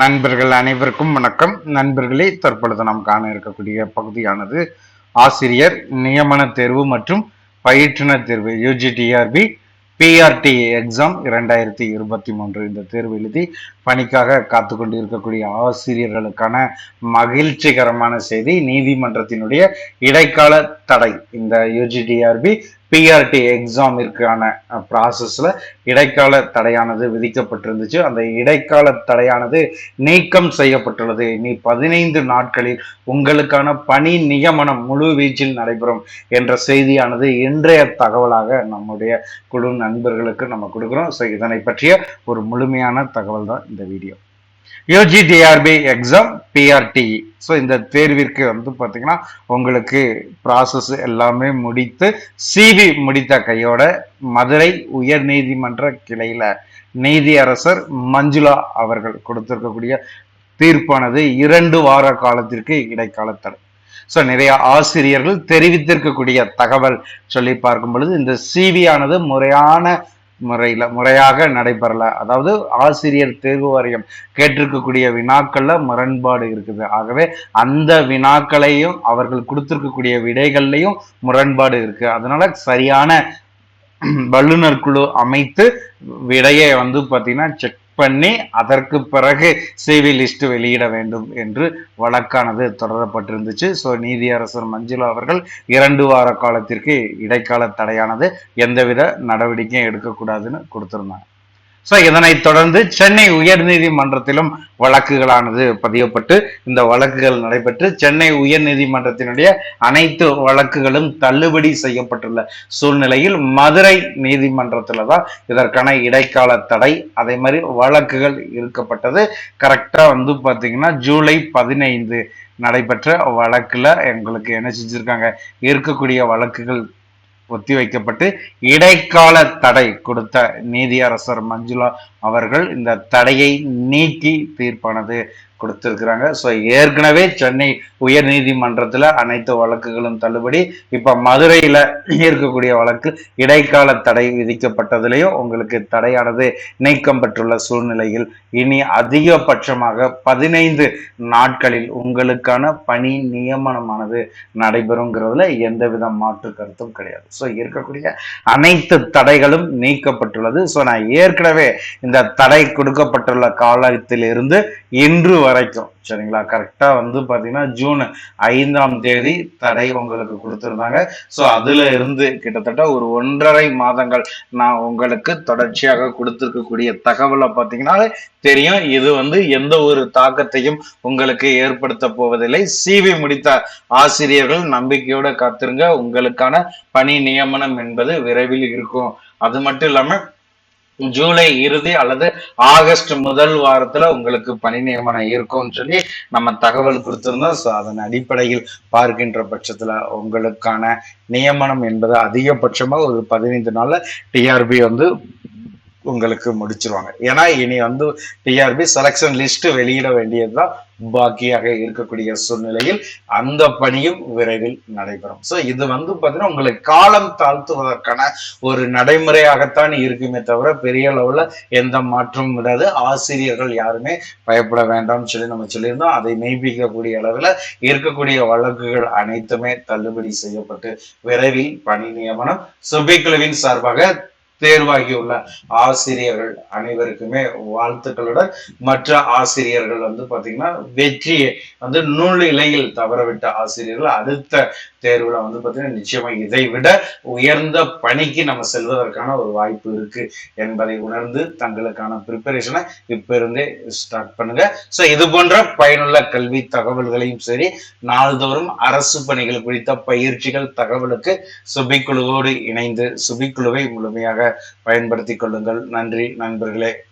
நண்பர்கள் அனைவருக்கும் வணக்கம். நண்பர்களே தற்பொழுது நாம் காண இருக்கக்கூடிய பகுதியானது ஆசிரியர் நியமன தேர்வு மற்றும் பயிற்றுனர் தேர்வு யூஜிடிஆர்பி பிஆர்டி எக்ஸாம் இரண்டாயிரத்தி இருபத்தி மூன்று. இந்த தேர்வு எழுதி பணிக்காக காத்து கொண்டு இருக்கக்கூடிய ஆசிரியர்களுக்கான மகிழ்ச்சிகரமான செய்தி நீதிமன்றத்தினுடைய இடைக்கால தடை. இந்த யூஜிடிஆர்பி பிஆர்டி எக்ஸாமிற்கான ப்ராசஸில் இடைக்கால தடையானது விதிக்கப்பட்டிருந்துச்சு. அந்த இடைக்கால தடையானது நீக்கம் செய்யப்பட்டுள்ளது. இனி பதினைந்து நாட்களில் உங்களுக்கான பணி நியமனம் முழு வீச்சில் நடைபெறும் என்ற செய்தியானது இன்றைய தகவலாக நம்முடைய குழு நண்பர்களுக்கு நம்ம கொடுக்குறோம். ஸோ இதனை பற்றிய ஒரு முழுமையான தகவல் தான் இந்த video. UG TRB exam BRT so இந்த தேர்விற்கு வந்து பார்த்தீங்கன்னா உங்களுக்கு ப்ராசஸ் எல்லாமே முடித்து சிவி முடித்த கையோட மதுரை உயர் நீதிமன்ற கிளையில நீதியரசர் மஞ்சுளா அவர்கள் கொடுத்திருக்கக்கூடிய தீர்ப்பானது இரண்டு வார காலத்திற்கு இடைக்கால தடை ஸோ நிறைய ஆசிரியர்கள் தெரிவித்திருக்கக்கூடிய தகவல் சொல்லி பார்க்கும் பொழுது இந்த சிவி ஆனது முறையான முறையில் முறையாக நடைபெறலை. அதாவது ஆசிரியர் தேர்வு வாரியம் கேட்டிருக்கக்கூடிய வினாக்கள்ல முரண்பாடு இருக்குது. ஆகவே அந்த வினாக்களையும் அவர்கள் கொடுத்திருக்கக்கூடிய விடைகள்லையும் முரண்பாடு இருக்கு. அதனால சரியான வல்லுநர் குழு அமைத்து விடையை வந்து பார்த்திங்கன்னா செக் பண்ணி அதற்கு பிறகு சிவி லிஸ்ட் வெளியிட வேண்டும் என்று வழக்கானது தொடரப்பட்டிருந்துச்சு. ஸோ நீதியரசர் மஞ்சுளா அவர்கள் இரண்டு வார காலத்திற்கு இடைக்கால தடையானது எந்தவித நடவடிக்கையும் எடுக்கக்கூடாதுன்னு கொடுத்துருந்தாங்க. ஸோ இதனைத் தொடர்ந்து சென்னை உயர்நீதிமன்றத்திலும் வழக்குகளானது பதியப்பட்டு இந்த வழக்குகள் நடைபெற்று சென்னை உயர்நீதிமன்றத்தினுடைய அனைத்து வழக்குகளும் தள்ளுபடி செய்யப்பட்டுள்ள சூழ்நிலையில் மதுரை நீதிமன்றத்தில் தான் இதற்கான இடைக்கால தடை. அதே மாதிரி வழக்குகள் இருக்கப்பட்டது கரெக்டாக வந்து பார்த்தீங்கன்னா ஜூலை பதினைந்து நடைபெற்ற வழக்குல எங்களுக்கு என்ன செஞ்சிருக்காங்க? இருக்கக்கூடிய வழக்குகள் ஒத்திவைக்கப்பட்டு இடைக்கால தடை கொடுத்த நீதியரசர் மஞ்சுளா அவர்கள் இந்த தடையை நீக்கி தீர்ப்பானது. கொடுத்துருக்குறாங்க. ஸோ ஏற்கனவே சென்னை உயர் நீதிமன்றத்தில் அனைத்து வழக்குகளும் தள்ளுபடி. இப்போ மதுரையில் இருக்கக்கூடிய வழக்கு இடைக்கால தடை விதிக்கப்பட்டதுலேயும் உங்களுக்கு தடையானது நீக்கம் பெற்றுள்ள சூழ்நிலையில் இனி அதிகபட்சமாக பதினைந்து நாட்களில் உங்களுக்கான பணி நியமனமானது நடைபெறுங்கிறதுல எந்தவித மாற்று கருத்தும் கிடையாது. ஸோ இருக்கக்கூடிய அனைத்து தடைகளும் நீக்கப்பட்டுள்ளது. ஸோ நான் ஏற்கனவே இந்த தடை கொடுக்கப்பட்டுள்ள காலத்திலிருந்து இன்று வரைக்கும். சரிங்களா? கரெக்டா வந்து பாத்தீங்கன்னா ஜூன் ஐந்தாம் தேதி தடை உங்களுக்கு கொடுத்துருந்தாங்க. ஸோ அதுல இருந்து கிட்டத்தட்ட ஒரு ஒன்றரை மாதங்கள் நான் உங்களுக்கு தொடர்ச்சியாக கொடுத்துருக்கக்கூடிய தகவலை பார்த்தீங்கன்னா தெரியும். இது வந்து எந்த ஒரு தாக்கத்தையும் உங்களுக்கு ஏற்படுத்த போவதில்லை. சிவி முடித்த ஆசிரியர்கள் நம்பிக்கையோட காத்திருங்க. உங்களுக்கான பணி நியமனம் என்பது விரைவில் இருக்கும். அது மட்டும் இல்லாமல் ஜூலை இறுதி அல்லது ஆகஸ்ட் முதல் வாரத்துல உங்களுக்கு பணி நியமனம் இருக்கும்னு சொல்லி நம்ம தகவல் கொடுத்திருந்தோம். ஸோ அதன் அடிப்படையில் பார்க்கின்ற பட்சத்துல உங்களுக்கான நியமனம் என்பது அதிகபட்சமா ஒரு பதினைந்து நாள்ல டிஆர்பி வந்து உங்களுக்கு முடிச்சிருவாங்க. ஏன்னா இனி வந்து டிஆர்பி செலெக்ஷன் லிஸ்ட் வெளியிட வேண்டியதுதான். பாக்கியாக இருக்கக்கூடிய சூழ்நிலையில் அந்த பணியும் விரைவில் நடைபெறும். ஸோ இது வந்து பார்த்தீங்கன்னா உங்களை காலம் தாழ்த்துவதற்கான ஒரு நடைமுறையாகத்தான் இருக்குமே தவிர பெரிய அளவுல எந்த மாற்றமும் விடாது. ஆசிரியர்கள் யாருமே பயப்பட வேண்டாம்னு சொல்லி நம்ம சொல்லியிருந்தோம். அதை மெய்ப்பிக்கக்கூடிய அளவில் இருக்கக்கூடிய வழக்குகள் அனைத்துமே தள்ளுபடி செய்யப்பட்டு விரைவில் பணி நியமனம் சுபிக்குழுவின் சார்பாக தேர்வாகியுள்ள ஆசிரியர்கள் அனைவருக்குமே வாழ்த்துக்களுடன் மற்ற ஆசிரியர்கள் வந்து பார்த்தீங்கன்னா வெற்றியை வந்து நூல் இலையில் தவறவிட்ட ஆசிரியர்கள் அடுத்த தேர்வில் வந்து பார்த்தீங்கன்னா நிச்சயமா இதை விட உயர்ந்த பணிக்கு நம்ம செல்வதற்கான ஒரு வாய்ப்பு இருக்கு என்பதை உணர்ந்து தங்களுக்கான ப்ரிப்பரேஷனை இப்போ இருந்தே ஸ்டார்ட் பண்ணுங்க. ஸோ இது போன்ற பயனுள்ள கல்வி தகவல்களையும் சரி நாள்தோறும் அரசு பணிகள் குறித்த பயிற்சிகள் தகவலுக்கு சுபிக்குழுவோடு இணைந்து சுபிக்குழுவை முழுமையாக பயன்படுத்திக் கொள்ளுங்கள். நன்றி நண்பர்களே.